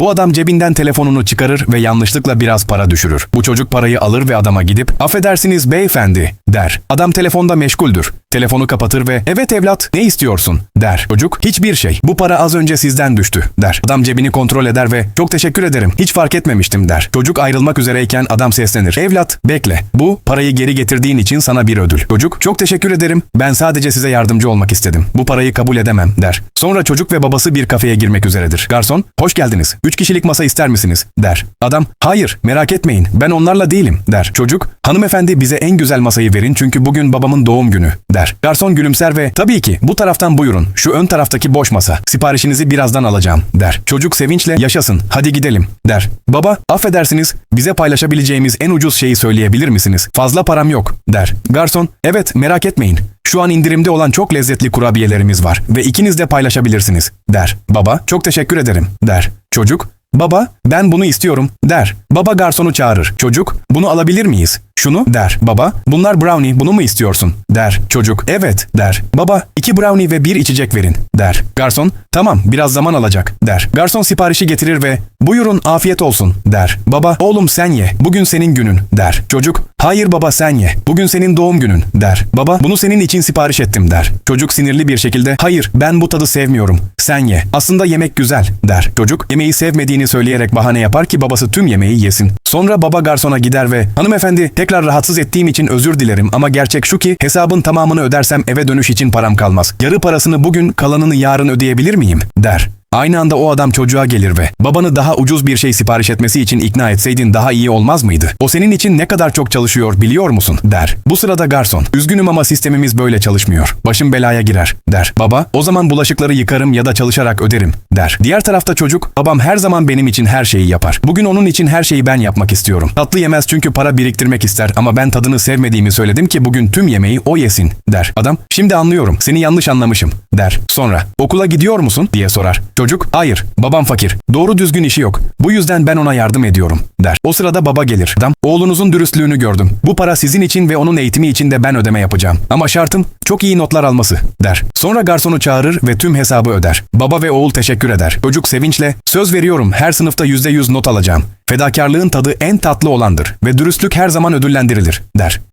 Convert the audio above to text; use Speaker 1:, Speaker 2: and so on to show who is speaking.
Speaker 1: Bu adam cebinden telefonunu çıkarır ve yanlışlıkla biraz para düşürür. Bu çocuk parayı alır ve adama gidip affedersiniz beyefendi der. Adam telefonda meşguldür. Telefonu kapatır ve evet evlat ne istiyorsun der. Çocuk hiçbir şey bu para az önce sizden düştü der. Adam cebini kontrol eder ve çok teşekkür ederim hiç fark etmemiştim der. Çocuk ayrılmak üzereyken adam seslenir. Evlat bekle bu parayı geri getirdiğin için sana bir ödül. Çocuk çok teşekkür ederim ben sadece size yardımcı olmak istedim. Bu parayı kabul edemem der. Sonra çocuk ve babası bir kafeye girmek üzeredir. Garson hoş geldiniz. Üç kişilik masa ister misiniz der. Adam hayır merak etmeyin ben onlarla değilim der. Çocuk hanımefendi bize en güzel masayı verin çünkü bugün babamın doğum günü der. Garson gülümser ve tabii ki bu taraftan buyurun şu ön taraftaki boş masa siparişinizi birazdan alacağım der. Çocuk sevinçle yaşasın hadi gidelim der. Baba affedersiniz bize paylaşabileceğimiz en ucuz şeyi söyleyebilir misiniz? Fazla param yok der. Garson evet merak etmeyin şu an indirimde olan çok lezzetli kurabiyelerimiz var ve ikiniz de paylaşabilirsiniz der. Baba çok teşekkür ederim der. Çocuk Baba, ben bunu istiyorum, der. Baba garsonu çağırır. Çocuk, bunu alabilir miyiz? Şunu, der. Baba, bunlar brownie, bunu mu istiyorsun? Der. Çocuk, evet, der. Baba, iki brownie ve bir içecek verin, der. Garson, tamam, biraz zaman alacak, der. Garson siparişi getirir ve, buyurun afiyet olsun, der. Baba, oğlum sen ye, bugün senin günün, der. Çocuk, hayır baba sen ye, bugün senin doğum günün, der. Baba, bunu senin için sipariş ettim, der. Çocuk sinirli bir şekilde, hayır, ben bu tadı sevmiyorum, sen ye. Aslında yemek güzel, der. Çocuk, yemeği sevmediğini söyleyerek bahane yapar ki babası tüm yemeği yesin. Sonra baba garsona gider ve, hanımefendi, tekrar rahatsız ettiğim için özür dilerim ama gerçek şu ki, hesabın tamamını ödersem eve dönüş için param kalmaz. Yarı parasını bugün, kalanını yarın ödeyebilir miyim? der. Aynı anda o adam çocuğa gelir ve babanı daha ucuz bir şey sipariş etmesi için ikna etseydin daha iyi olmaz mıydı? O senin için ne kadar çok çalışıyor biliyor musun? der. Bu sırada garson, üzgünüm ama sistemimiz böyle çalışmıyor. Başım belaya girer, der. Baba, o zaman bulaşıkları yıkarım ya da çalışarak öderim, der. Diğer tarafta çocuk, babam her zaman benim için her şeyi yapar. Bugün onun için her şeyi ben yapmak istiyorum. Tatlı yemez çünkü para biriktirmek ister ama ben tadını sevmediğimi söyledim ki bugün tüm yemeği o yesin, der. Adam, şimdi anlıyorum, seni yanlış anlamışım, der. Sonra, okula gidiyor musun? diye sorar. Çocuk, hayır, babam fakir. Doğru düzgün işi yok. Bu yüzden ben ona yardım ediyorum, der. O sırada baba gelir. Adam, oğlunuzun dürüstlüğünü gördüm. Bu para sizin için ve onun eğitimi için de ben ödeme yapacağım. Ama şartım çok iyi notlar alması, der. Sonra garsonu çağırır ve tüm hesabı öder. Baba ve oğul teşekkür eder. Çocuk sevinçle, söz veriyorum her sınıfta yüzde yüz not alacağım. Fedakarlığın tadı en tatlı olandır ve dürüstlük her zaman ödüllendirilir, der.